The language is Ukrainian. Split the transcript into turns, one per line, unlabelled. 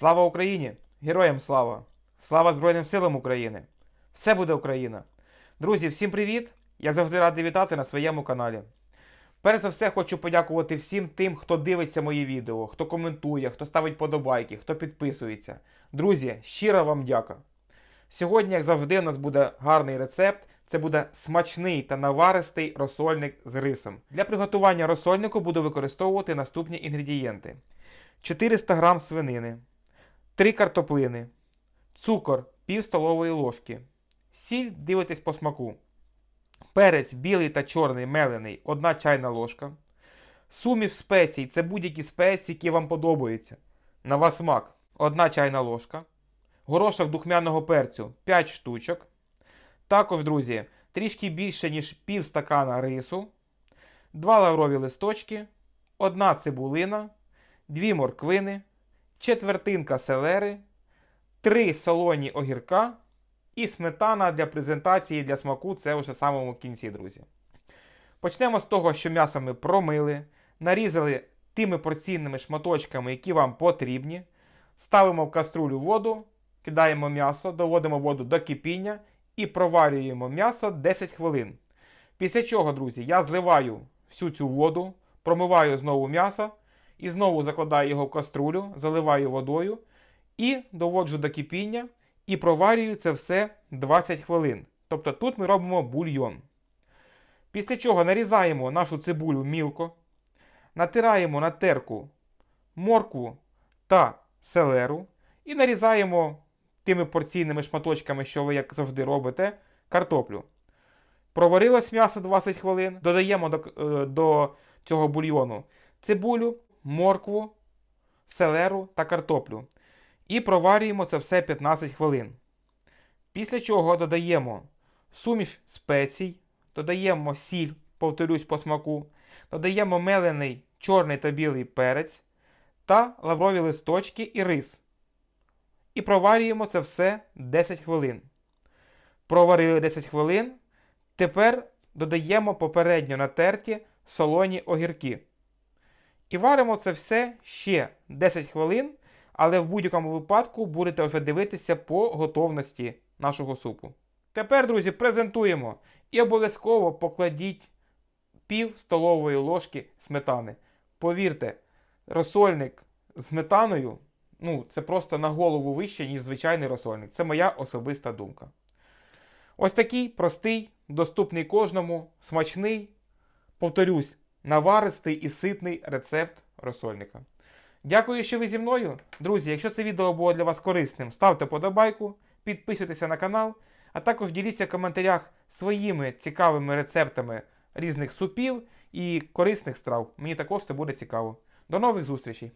Слава Україні! Героям слава! Слава Збройним силам України! Все буде Україна! Друзі, всім привіт! Як завжди радий вітати на своєму каналі. Перш за все, хочу подякувати всім тим, хто дивиться мої відео, хто коментує, хто ставить подобайки, хто підписується. Друзі, щиро вам дяка. Сьогодні, як завжди, у нас буде гарний рецепт. Це буде смачний та наваристий розсольник з рисом. Для приготування розсольнику буду використовувати наступні інгредієнти: 400 г свинини, 3 картоплини, цукор пів столової ложки, сіль дивитесь по смаку, перець білий та чорний мелений 1 чайна ложка, суміш спецій це будь-які спеції, які вам подобаються. На ваш смак 1 чайна ложка, горошок духмяного перцю 5 штучок. Також, друзі, трішки більше, ніж пів стакана рису, 2 лаврові листочки, 1 цибулина, 2 морквини, четвертинка селери, 3 солоні огірка і сметана для презентації для смаку це вже в самому кінці, друзі. Почнемо з того, що м'ясо ми промили, нарізали тими порційними шматочками, які вам потрібні. Ставимо в каструлю воду, кидаємо м'ясо, доводимо воду до кипіння і проварюємо м'ясо 10 хвилин. Після чого, друзі, я зливаю всю цю воду, промиваю знову м'ясо і знову закладаю його в каструлю, заливаю водою і доводжу до кипіння і проварюю це все 20 хвилин. Тобто тут ми робимо бульйон. Після чого нарізаємо нашу цибулю мілко, натираємо на терку моркву та селеру і нарізаємо тими порційними шматочками, що ви, як завжди, робите, картоплю. Проварилось м'ясо 20 хвилин, додаємо до, е, до цього бульйону цибулю, моркву, селеру та картоплю. І проварюємо це все 15 хвилин. Після чого додаємо суміш спецій, додаємо сіль, повторюсь по смаку, додаємо мелений чорний та білий перець та лаврові листочки і рис. І проварюємо це все 10 хвилин. Проварили 10 хвилин. Тепер додаємо попередньо натерті солоні огірки. І варимо це все ще 10 хвилин, але в будь-якому випадку будете вже дивитися по готовності нашого супу. Тепер, друзі, презентуємо і обов'язково покладіть пів столової ложки сметани. Повірте, розсольник з сметаною ну, це просто на голову вище, ніж звичайний розсольник. Це моя особиста думка. Ось такий простий, доступний кожному, смачний, повторюсь, наваристий і ситний рецепт розсольника. Дякую, що ви зі мною. Друзі, якщо це відео було для вас корисним, ставте подобайку, підписуйтеся на канал, а також діліться в коментарях своїми цікавими рецептами різних супів і корисних страв. Мені також це буде цікаво. До нових зустрічей!